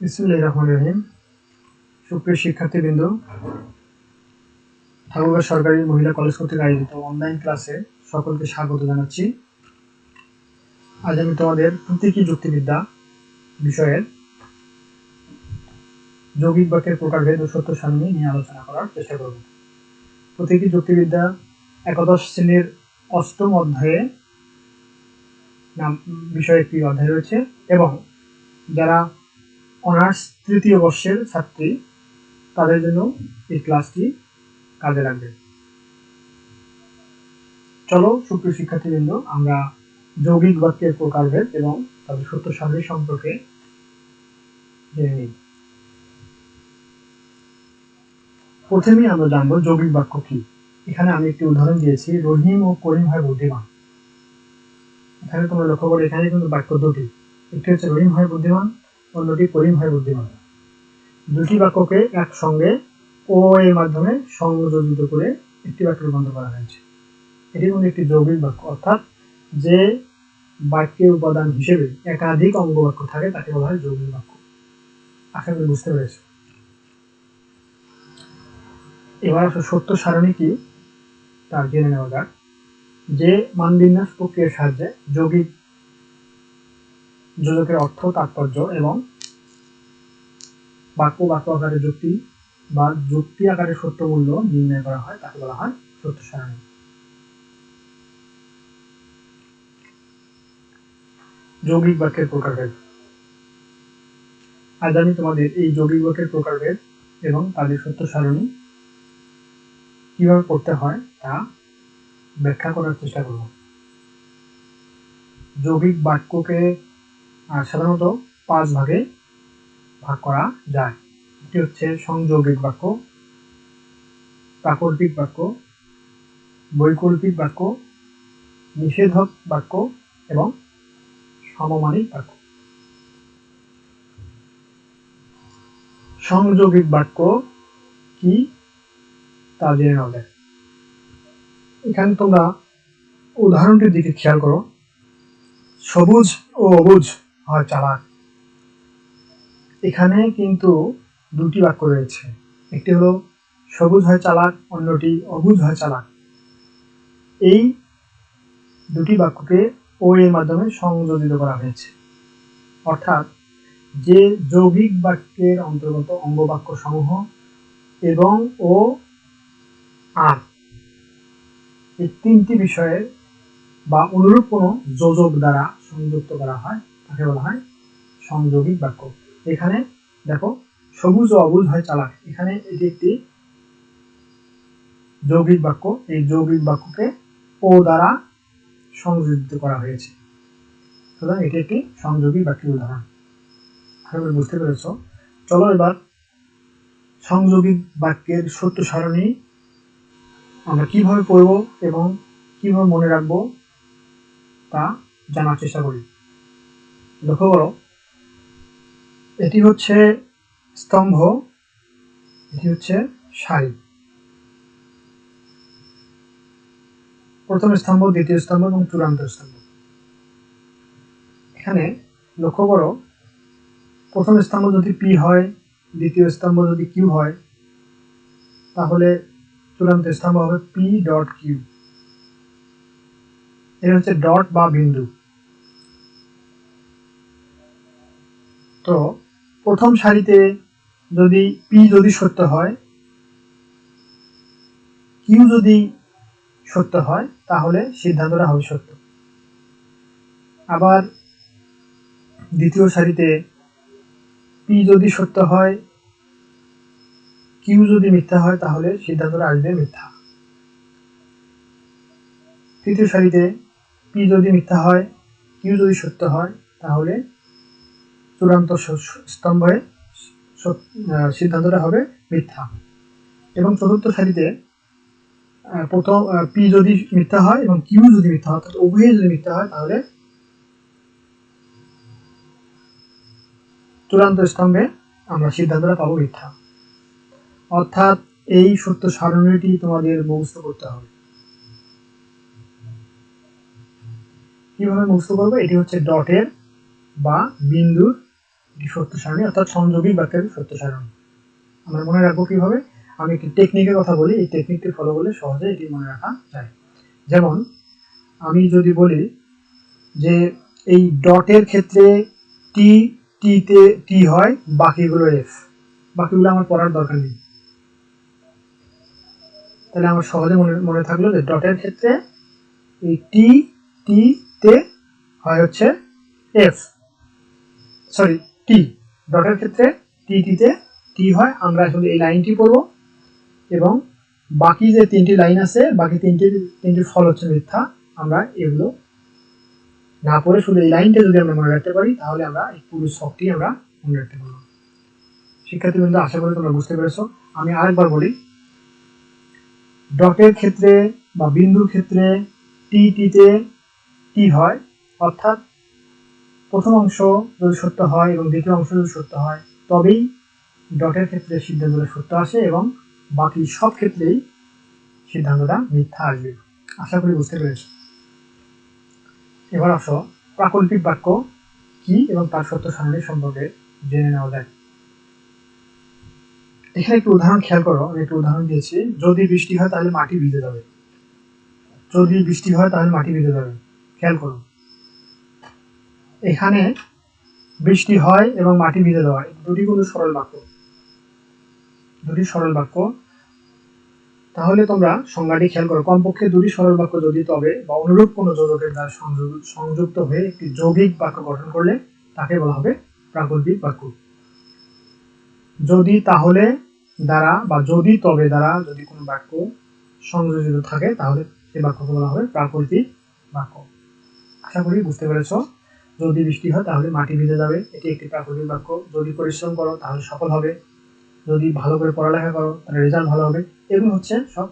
বিসমুল্লাহ রহমান রহিম। সুপ্রিয় শিক্ষার্থীবৃন্দ ঠাকুরগাঁ সরকারি মহিলা কলেজ কর্তৃক আয়োজিত অনলাইন ক্লাসে সকলকে স্বাগত জানাচ্ছি। আজ আমি তোমাদের প্রতীকী যুক্তিবিদ্যা বিষয়ের যৌগিক বাক্যের প্রকারভেদ ও সত্য সারণী নিয়ে আলোচনা করার চেষ্টা করব। প্রতীকী যুক্তিবিদ্যা একাদশ শ্রেণির অষ্টম অধ্যায়ে নাম বিষয়ে একটি অধ্যায় রয়েছে এবং যারা অনার্স তৃতীয় বর্ষের ছাত্রী তাদের জন্য এই ক্লাসটি কাজে লাগবে। চলো সুপ্রিয় শিক্ষার্থীবৃন্দ, আমরা যৌগিক বাক্যের প্রকারভেদ এবং তাদের সত্য সারণী সম্পর্কে জেনে নিই। প্রথমেই আমরা জানব যৌগিক বাক্য কি। এখানে আমি একটি উদাহরণ দিয়েছি, রহিম ও করিম হয় বুদ্ধিমান। এখানে তোমরা লক্ষ্য করো, এখানে কিন্তু বাক্য দুটি। একটি হচ্ছে রহিম হয় বুদ্ধিমান অন্যটি করিম হয় বুদ্ধিমান। দুটি বাক্যকে একসঙ্গে ও এর মাধ্যমে সংযোজিত করে একটি বাক্যে রূপান্তর করা হয়েছে। এটি কিন্তু একটি যৌগিক বাক্য, অর্থাৎ যে বাক্যের উপাদান হিসেবে একাধিক অঙ্গ বাক্য থাকে, তাকে বলা হয় যৌগিক বাক্য। আশা করি বুঝতে পেরেছি। এবার আসলে সত্য সারণী কি তার জেনে নেওয়া যাক। যে মানবিন্যাস প্রক্রিয়ার সাহায্যে যৌগিক যোজকের অর্থ, তাৎপর্য এবং বাক্য বাক্য আকারে যুক্তি বা যুক্তি আকারে সত্য মূল্য নির্ণয় করা হয়, তাকে বলা হয় সত্য সারণী। যৌগিক বাক্যের প্রকারভেদ। আজ আমি তোমাদের এই যৌগিক বাক্যের প্রকারভেদ এবং তাদের সত্য সারণী কীভাবে করতে হয় তা ব্যাখ্যা করার চেষ্টা করব। যৌগিক বাক্যকে সাধারণত পাঁচ ভাগে ভাগ করা যায়। এটি হচ্ছে সংযৌগিক বাক্য, প্রাকল্পিক বাক্য, বৈকল্পিক বাক্য, নিষেধক বাক্য এবং সমমানিক বাক্য। সংযোগিক বাক্য কি তা জেনে নেওয়া এখানে তোমরা উদাহরণটির দিকে খেয়াল করো। সবুজ ও অবুজ হয় চালাক এখানে কিন্তু দুটি বাক্য রয়েছে। একটি হলো, সবুজ হয় চালাক অন্যটি অবুজ হয় চালাক এই দুটি বাক্যকে ও এর মাধ্যমে সংযোজিত করা হয়েছে। অর্থাৎ, যে যৌগিক বাক্যের অন্তর্গত অঙ্গবাক্য সমূহ এবং ও আর এই তিনটি বিষয়ের বা অনুরূপ কোনো যোজক দ্বারা সংযুক্ত করা হয়। তাকে বলা হয় সংযোগিক বাক্য। এখানে দেখো, সবুজ ও অবুজ হয় চালাক। এখানে এটি একটি যৌগিক বাক্য। এই যৌগিক বাক্যকে ও দ্বারা সংযোজিত করা হয়েছে। সুতরাং এটি একটি সংযোগী বাক্যের উদাহরণ। আশা বুঝতে পেরেছ। চলো এবার সংযোগিক বাক্যের সত্য সারণী আমরা কীভাবে পড়ব এবং কীভাবে মনে রাখব তা জানার চেষ্টা করি। লক্ষ্য করো। এটি হচ্ছে স্তম্ভ, এটি হচ্ছে সারি। প্রথম স্তম্ভ, দ্বিতীয় স্তম্ভ এবং চূড়ান্ত স্তম্ভ। এখানে লক্ষ্য করো, প্রথম স্তম্ভ যদি পি হয়, দ্বিতীয় স্তম্ভ যদি কিউ হয়, তাহলে চূড়ান্ত স্তম্ভ হবে পি ডট কিউ। এটা হচ্ছে ডট বা বিন্দু। তো প্রথম সারিতে যদি পি যদি সত্য হয় কিউ যদি সত্য হয়, তাহলে সিদ্ধান্তটা হবে সত্য। আবার দ্বিতীয় সারিতে পি যদি সত্য হয় কিউ যদি মিথ্যা হয়, তাহলে সিদ্ধান্তটা আসবে মিথ্যা। তৃতীয় সারিতে পি যদি মিথ্যা হয় কিউ যদি সত্য হয়, তাহলে চূড়ান্ত স্তম্ভে সিদ্ধান্তটা হবে মিথ্যা। এবং চতুর্থ সারিতে প্রথম পি যদি মিথ্যা হয় এবং কিউ যদি মিথ্যা হয়, অর্থাৎ উভয়ে যদি মিথ্যা হয়, তাহলে চূড়ান্ত স্তম্ভে আমরা সিদ্ধান্তটা পাবো মিথ্যা। অর্থাৎ এই সত্য সারণীটি তোমাদের মুখস্থ করতে হবে। কীভাবে মুখস্থ করবে? এটি হচ্ছে ডটের বা বিন্দুর সত্য সারণী অর্থাৎ সংযোগী বাক্যের সত্য সারণী আমরা মনে রাখব কীভাবে? আমি একটি টেকনিকের কথা বলি, এই টেকনিকটি ফলো করলে সহজে এটি মনে রাখা যায়। যেমন, আমি যদি বলি যে এই ডটের ক্ষেত্রে টি টিতে টি হয়, বাকিগুলো এফ বাকিগুলো আমার পড়ার দরকার নেই। তাহলে আমার সহজে মনে মনে থাকল যে ডটের ক্ষেত্রে এই টি টি তে হয় হচ্ছে এফ সরি টি ডটের ক্ষেত্রে টি টিতে টি হয়, আমরা আসলে এই লাইনটি পড়ব। এবং বাকি যে তিনটি লাইন আছে, বাকি তিনটি তিনটি ফল হচ্ছে মিথ্যা। আমরা এগুলো না পড়ে শুধু এই লাইনটা যদি আমরা মনে রাখতে পারি, তাহলে আমরা এই পুরো শখটি আমরা মনে রাখতে পারব। শিক্ষার্থীবৃন্দ, আশা করি তোমরা বুঝতে পেরেছ। আমি আরেকবার বলি, ডটের ক্ষেত্রে বা বিন্দুর ক্ষেত্রে টি টিতে টি হয়, অর্থাৎ প্রথম অংশ যদি সত্য হয় এবং দ্বিতীয় অংশ যদি সত্য হয়, তবেই ডটের ক্ষেত্রে সিদ্ধান্তটা সত্য আসে এবং বাকি সব ক্ষেত্রেই সিদ্ধান্তটা মিথ্যা আসবে। আশা করি বুঝতে পেরেছি এবার আসো, প্রাকল্পিক বাক্য কি এবং তার সত্য সারণী সম্পর্কে জেনে নেওয়া যায় এখানে একটু উদাহরণ খেয়াল করো, আমি একটু উদাহরণ দিয়েছি, যদি বৃষ্টি হয় তাহলে মাটি ভিজে যাবে। যদি বৃষ্টি হয় তাহলে মাটি ভিজে যাবে। খেয়াল করো। এখানে বৃষ্টি হয় এবং মাটি ভিজে দেওয়া দুটি কিন্তু সরল বাক্য। দুটি সরল বাক্য। তাহলে তোমরা সংজ্ঞাটি খেয়াল করো। কমপক্ষে দুটি সরল বাক্য যদি তবে বা অনুরূপ কোনো যোজকের দ্বারা সংযুক্ত হয়ে একটি যৌগিক বাক্য গঠন করলে তাকে বলা হবে প্রাকল্পিক বাক্য। যদি তাহলে দ্বারা বা যদি তবে দ্বারা যদি কোনো বাক্য সংযোজিত থাকে, তাহলে সেই বাক্যকে বলা হবে প্রাকল্পিক বাক্য। আশা করি বুঝতে পেরেছ। যদি বৃষ্টি হয়, তাহলে মাটি ভিজে যাবে। এটি একটি প্রাকৃতিক বাক্য। যদি পরিশ্রম করো, তাহলে সফল হবে। যদি ভালো করে পড়ালেখা করো, তাহলে রেজাল্ট ভালো হবে। এগুলো হচ্ছে সব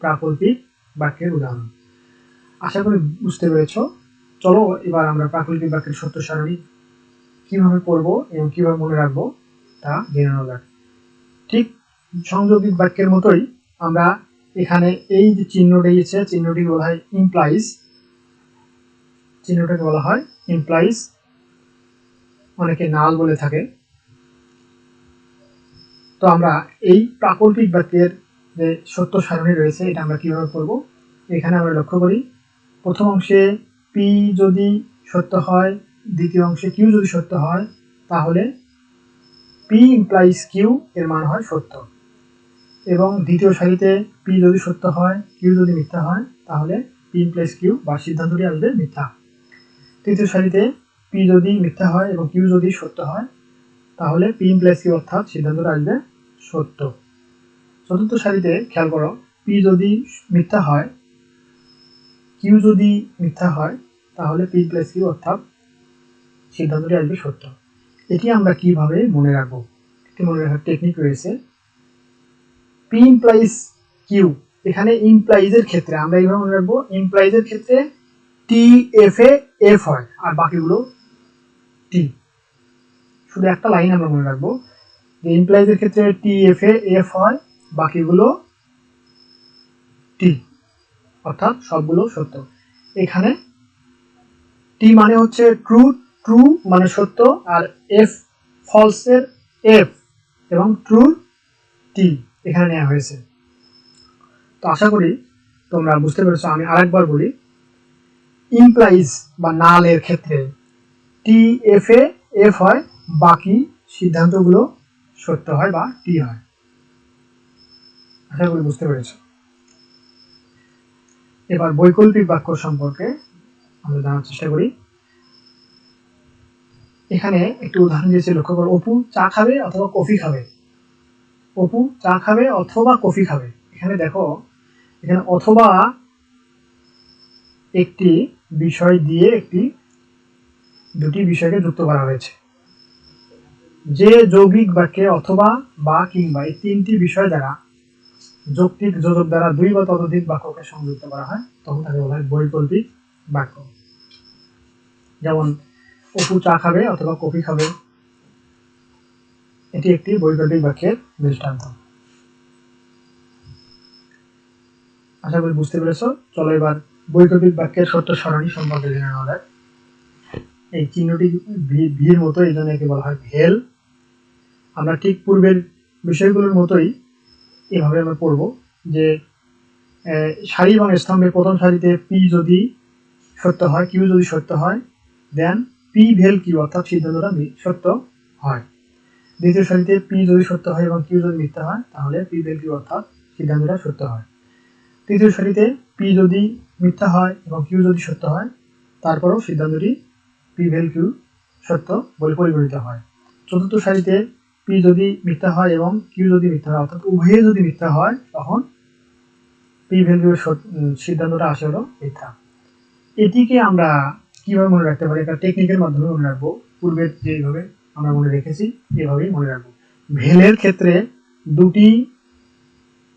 প্রাকল্পিক বাক্যের উদাহরণ। আশা করি বুঝতে পেরেছ। চলো, এবার আমরা প্রাকৃতিক বাক্যের সত্য সারণী কীভাবে পড়ব এবং কীভাবে মনে রাখব, তা জেনে নেওয়া যাক। ঠিক সংযোগিক বাক্যের মতোই আমরা এখানে এই যে চিহ্নটি আছে চিহ্নটি বলা হয় ইমপ্লাইজ চিহ্নটাকে বলা হয় ইমপ্লাইজ অনেকে নাল বলে থাকে। তো আমরা এই প্রাকল্পিক বাক্যের যে সত্য সারণী রয়েছে, এটা আমরা কীভাবে করব? এখানে আমরা লক্ষ্য করি, প্রথম অংশে পি যদি সত্য হয়, দ্বিতীয় অংশে কিউ যদি সত্য হয়, তাহলে পি ইমপ্লাইজ কিউ এর মান হয় সত্য। এবং দ্বিতীয় সারিতে পি যদি সত্য হয় কিউ যদি মিথ্যা হয়, তাহলে পি ইমপ্লাইজ কিউ বা সিদ্ধান্তটি আসবে মিথ্যা। তৃতীয় সারিতে পি যদি মিথ্যা হয় এবং কিউ যদি সত্য হয়, তাহলে পি ইমপ্লাইজ কিউ অর্থাৎ সিদ্ধান্তটা আসবে সত্য। চতুর্থ সারিতে খেয়াল করো পি যদি মিথ্যা হয় কিউ যদি মিথ্যা হয়, তাহলে পি প্লাস কিউ অর্থাৎ সিদ্ধান্তটি আসবে সত্য। এটি আমরা কীভাবে মনে রাখব? একটি মনে রাখার টেকনিক রয়েছে। পি ইমপ্লাইজ কিউ এখানে ইমপ্লাইজের ক্ষেত্রে আমরা এইভাবে মনে রাখব ইমপ্লাইজের ক্ষেত্রে টি এফ এ এফ হয়। আর বাকিগুলো টি শুধু একটা লাইন আমরা মনে রাখব। যে ইমপ্লাইজের ক্ষেত্রে টি এফ এ এফ হয়, বাকিগুলো টি অর্থাৎ সবগুলো সত্য। এখানে টি মানে হচ্ছে ট্রু ট্রু মানে সত্য, আর এফ ফলসের এফ এবং ট্রু টি এখানে নেওয়া হয়েছে। তো আশা করি তোমরা বুঝতে পেরেছ। আমি আরেকবার বলি ইমপ্লাইজ বা নালের ক্ষেত্রে টি এফ এ এফ হয়, বাকি সিদ্ধান্তগুলো সত্য হয় বা টি হয়। আশা করি বুঝতে পেরেছ। এবার বৈকল্পিক বাক্য সম্পর্কে আমরা জানার চেষ্টা করি। এখানে একটি উদাহরণ দিয়েছে, লক্ষ্য করো, অপু চা খাবে অথবা কফি খাবে। অপু চা খাবে অথবা কফি খাবে। এখানে দেখো, এখানে অথবা একটি বিষয় দিয়ে একটি, দুটি বিষয়কে যুক্ত করা হয়েছে। যে যৌগিক বাক্যে অথবা বা কিংবা এই তিনটি বিষয় দ্বারা যৌক্তিক যোজক দ্বারা দুই বা ততোধিক বাক্যকে সংযুক্ত করা হয়, তখন তাকে বলা হয় বৈকল্পিক বাক্য। যেমন, অপু চা খাবে অথবা কফি খাবে, এটি একটি বৈকল্পিক বাক্যের দৃষ্টান্ত। আশা করি বুঝতে পেরেছ। চলো এবার বৈকল্পিক বাক্যের সত্য সারণী সম্পর্কে জেনে নেওয়া যায় এই চিহ্নটি ভির মতো এই জন্য একে বলা হয় ভেল। আমরা ঠিক পূর্বের বিষয়গুলোর মতোই এভাবে আমরা পড়ব যে সারি এবং স্তম্ভের প্রথম সারিতে পি যদি সত্য হয়, কিউ যদি সত্য হয় দেন পি ভেল কিউ অর্থাৎ সিদ্ধান্তটা সত্য হয়। দ্বিতীয় সারিতে পি যদি সত্য হয় এবং কিউ যদি মিথ্যা হয়, তাহলে পি ভেল কিউ অর্থাৎ সিদ্ধান্তটা সত্য হয়। তৃতীয় সারিতে পি যদি মিথ্যা হয় এবং কিউ যদি সত্য হয়, তারপরও সিদ্ধান্তটি পি ভেল কিউ সত্য বলে পরিগণিত হয়। চতুর্থ সারিতে পি যদি মিথ্যা হয় এবং কিউ যদি মিথ্যা হয়, অর্থাৎ উভয়ে যদি মিথ্যা হয়, তখন পি ভ্যালুর সিদ্ধান্তটা আসে হলো মিথ্যা। এটিকে আমরা কীভাবে মনে রাখতে পারি? একটা টেকনিকের মাধ্যমে মনে রাখব। পূর্বের যেভাবে আমরা মনে রেখেছি, এভাবেই মনে রাখব। ভেলের ক্ষেত্রে দুটি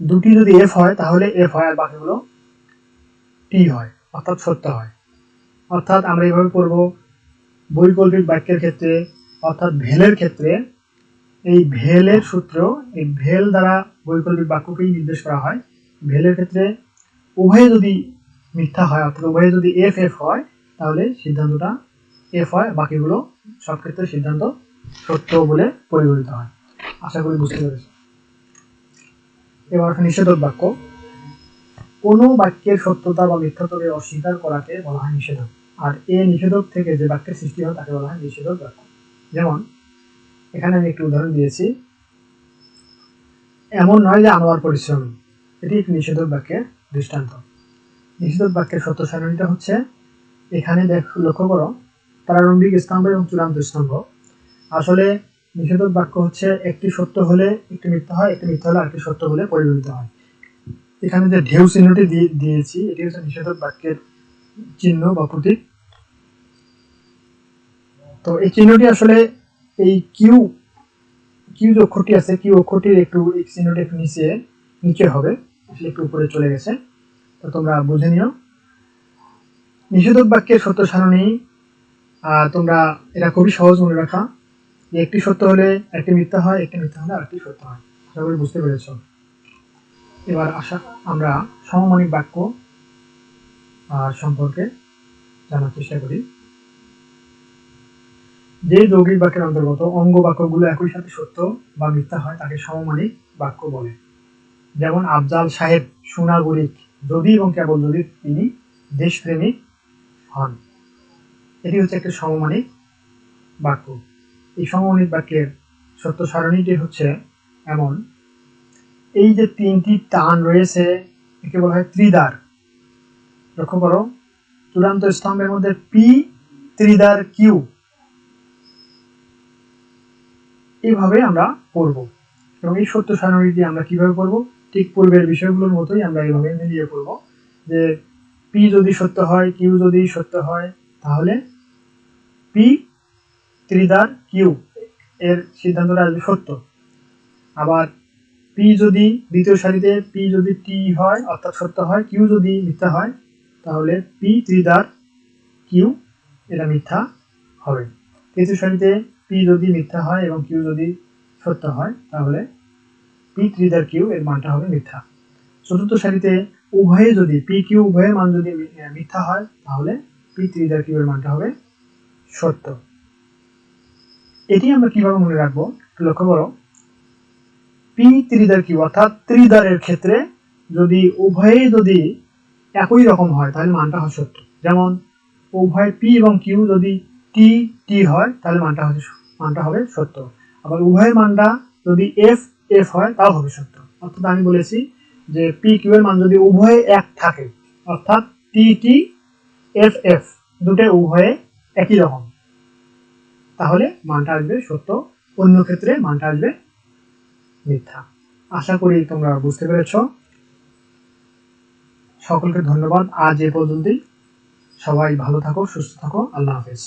দুটি যদি এফ হয়, তাহলে এফ হয় আর বাকিগুলো টি হয়, অর্থাৎ সত্য হয়। অর্থাৎ আমরা এইভাবে করব বৈকল্পিক বাক্যের ক্ষেত্রে, অর্থাৎ ভেলের ক্ষেত্রে, এই ভেলের সূত্র, এই ভেল দ্বারা বৈকল্পিক বাক্যকেই নির্দেশ করা হয়। ভেলের ক্ষেত্রে উভয়ে যদি মিথ্যা হয়, অর্থাৎ উভয়ে যদি এফ এফ হয়, তাহলে সিদ্ধান্তটা এফ হয় বাকিগুলো সব ক্ষেত্রে সিদ্ধান্ত সত্য বলে পরিগণিত হয়। আশা করি বুঝতে পেরেছি এবার নিষেধক বাক্য, কোনো বাক্যের সত্যতা বা মিথ্যাত্বকে অস্বীকার করাকে বলা হয় নিষেধক আর এ নিষেধক থেকে যে বাক্যের সৃষ্টি হয় তাকে বলা হয় নিষেধক বাক্য। যেমন, এখানে আমি একটি উদাহরণ দিয়েছি। এমন নয় যে আনোয়ার পরিশ্রমী। এটি একটি নিষেধক বাক্যের দৃষ্টান্ত। নিষেধক বাক্যের সত্য সারণীটা হচ্ছে, এখানে দেখ, লক্ষ্য করো, প্রারম্ভিক স্তম্ভ এবং চূড়ান্ত স্তম্ভ। আসলে নিষেধক বাক্য হচ্ছে একটি সত্য হলে একটি মিথ্যা হয় একটি মিথ্যা হলে আরেকটি সত্য বলে পরিগণিত হয়। এখানে যে ঢেউ চিহ্নটি দিয়ে- দিয়েছি এটি হচ্ছে নিষেধক বাক্যের চিহ্ন বা প্রতীক। তো এই চিহ্নটি আসলে এই কিউ কিউ যে অক্ষরটি আছে কিউ অক্ষরটির একটু এই চিহ্নটি একটু নিচে নিচে হবে আসলে একটু উপরে চলে গেছে। তো তোমরা বুঝে নিও। নিষেধক বাক্যের সত্য সারণী আহ, তোমরা এটা খুবই সহজ মনে রাখা। যে একটি সত্য হলে একটি মিথ্যা হয়, একটি মিথ্যা হলে আরেকটি সত্য হয়। আশা করি বুঝতে পেরেছ। এবার আশা, আমরা সমমানিক বাক্য সম্পর্কে জানার চেষ্টা করি। যে যৌগিক বাক্যের অন্তর্গত অঙ্গ বাক্যগুলো একই সাথে সত্য বা মিথ্যা হয়, তাকে সমমানিক বাক্য বলে। যেমন আফজাল সাহেব সোনাগরিক, যদি এবং কেবল যদি তিনি দেশপ্রেমিক হন। এটি হচ্ছে একটা সমমানিক বাক্য। এই সমমানিক বাক্যের সত্য সারণীটি হচ্ছে এমন। এই যে তিনটি টান রয়েছে, একে বলা হয় ত্রিদার লক্ষ্য করো, চূড়ান্ত স্তম্ভের মধ্যে পি ত্রিদার কিউ এইভাবে আমরা পড়ব। এবং এই সত্য সারণীটি আমরা কীভাবে পড়ব? ঠিক পূর্বের বিষয়গুলোর মতোই আমরা এইভাবে মিলিয়ে পড়ব যে পি যদি সত্য হয় কিউ যদি সত্য হয়, তাহলে পি ত্রিদার কিউ এর সিদ্ধান্তটা আসবে সত্য, আবার পি যদি দ্বিতীয় সারিতে পি যদি টি হয়, অর্থাৎ সত্য হয় কিউ যদি মিথ্যা হয়, তাহলে পি ত্রিদার কিউ এটা মিথ্যা হবে। তৃতীয় সারিতে পি যদি মিথ্যা হয় এবং কিউ যদি সত্য হয়, তাহলে পি ত্রিদার কিউ এর মানটা হবে মিথ্যা। চতুর্থ সারিতে উভয়ে যদি পি কিউ উভয়ের মান যদি মিথ্যা হয়, তাহলে পি ত্রিদার কিউ এর মানটা হবে সত্য। এটি আমরা কীভাবে মনে রাখব? লক্ষ্য করো। পি ত্রিদার কিউ অর্থাৎ ত্রিদারের ক্ষেত্রে যদি উভয়ে যদি একই রকম হয়, তাহলে মানটা হয় সত্য যেমন উভয় পি এবং কিউ যদি টি টি হয়, তাহলে মানটা হবে মানটা হবে সত্য আবার উভয়ের মানটা যদি এফ এফ হয়, তাও হবে সত্য অর্থাৎ আমি বলেছি যে পি কিউ এর মান যদি উভয়ে এক থাকে, অর্থাৎ টি টি এফ এফ দুটো উভয়ে একই রকম। তাহলে মানটা আসবে সত্য। অন্য ক্ষেত্রে মানটা আসবে মিথ্যা। আশা করি তোমরা বুঝতে পেরেছ। সকলকে ধন্যবাদ। আজ এ পর্যন্তই। সবাই ভালো থাকো, সুস্থ থাকো। আল্লাহ হাফেজ।